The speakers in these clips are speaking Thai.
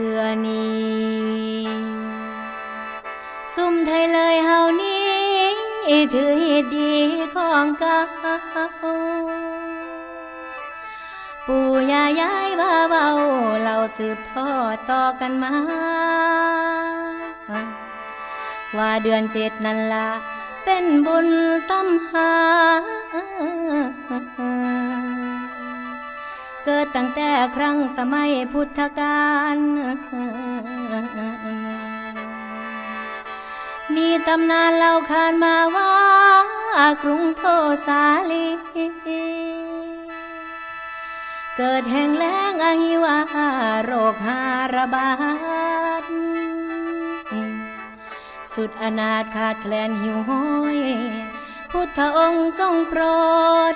ถือนี้ซุ่มไทยเลยเฮานี้ถือเหตุดีของเก่าปู่ย่ายายว่าเบาเราสืบทอดต่อกันมา ว่าเดือนเจ็ดนั่นละเป็นบุญสัมหา เกิดตั้งแต่ครั้งสมัยพุทธกาลมีตำนานเล่าขานมาว่ากรุงโทสาลี เกิดแห่งแล้งอหิวาโรคหาระบาด สุดอนาถขาดแคลนหิวโหยพุทธองค์ทรงโปรด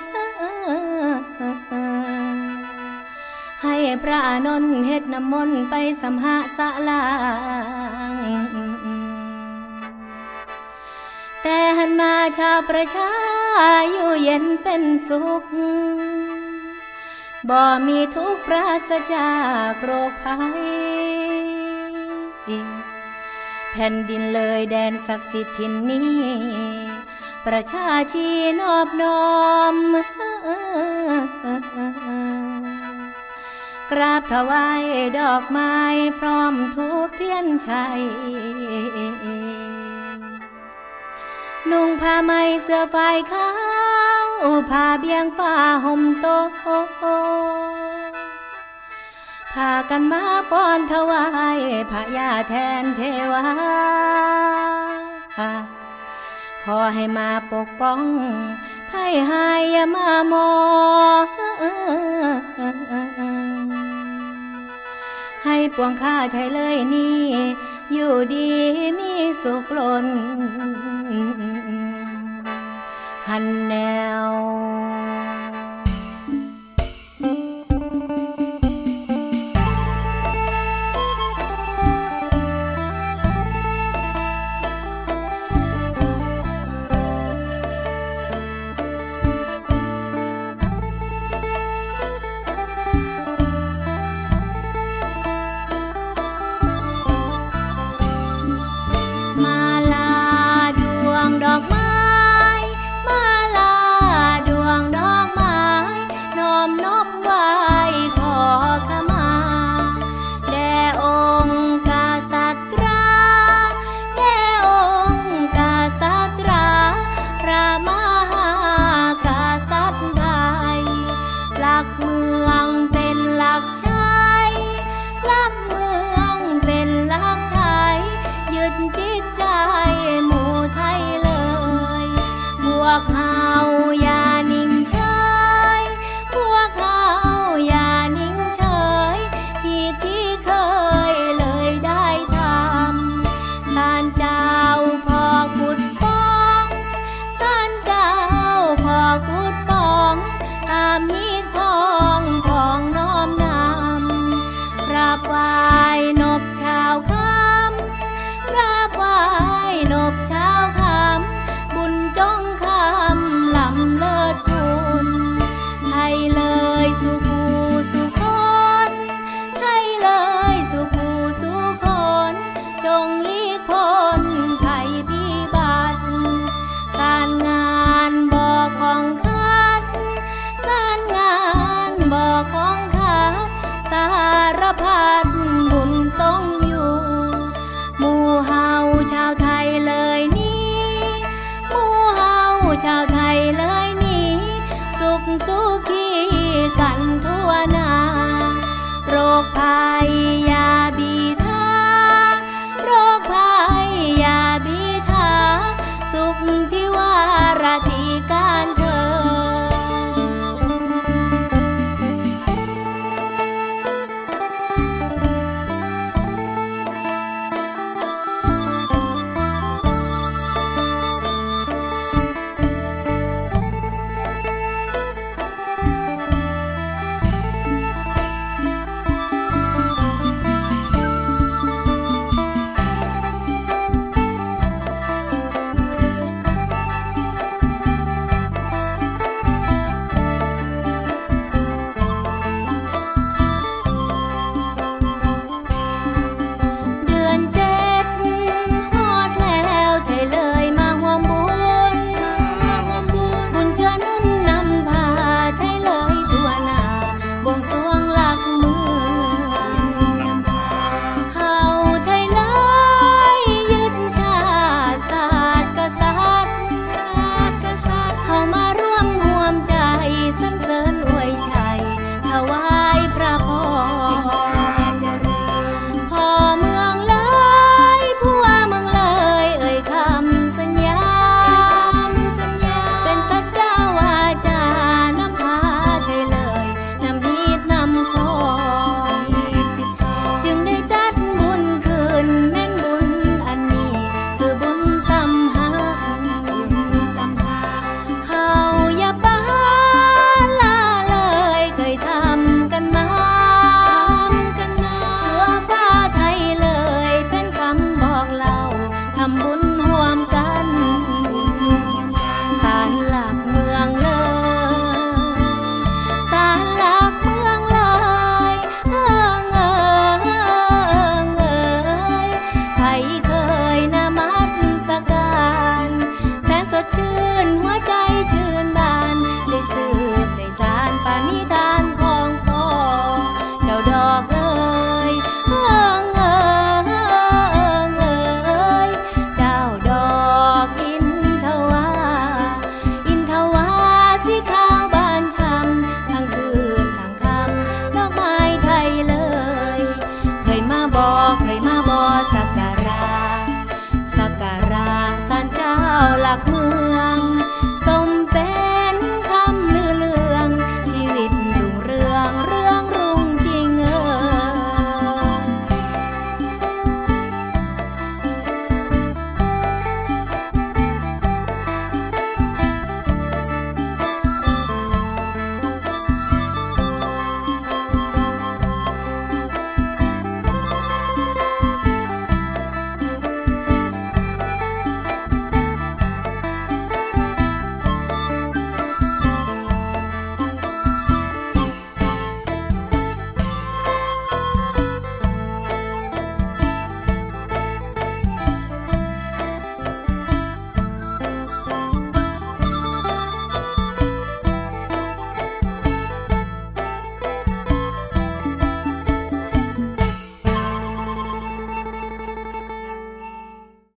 ให้พระนนท์เฮ็ดน้ำมนต์ไปสัมหะสะลางแต่หันมาชาวประชาอยู่เย็นเป็นสุข บ่ มีทุกข์ปราศจากโรคภัย แผ่นดินเลยแดนศักดิ์สิทธิ์ทินนี้ ประชาชีนอบน้อม กราบถวายดอกไม้พร้อมทูบเทียนชัย นุ่งผ้าไหมเสื้อฝ่ายขาวผ้าเบียงฟ้าห่มโตพากันมาป้อนถวายพระยาแทนเทวาขอให้มาปกป้องให้หายยามามอง ให้ปวงข้าไทยเลยนี่ อยู่ดีมีสุขล้นหันแนว จง ทำบุญ จากเมือง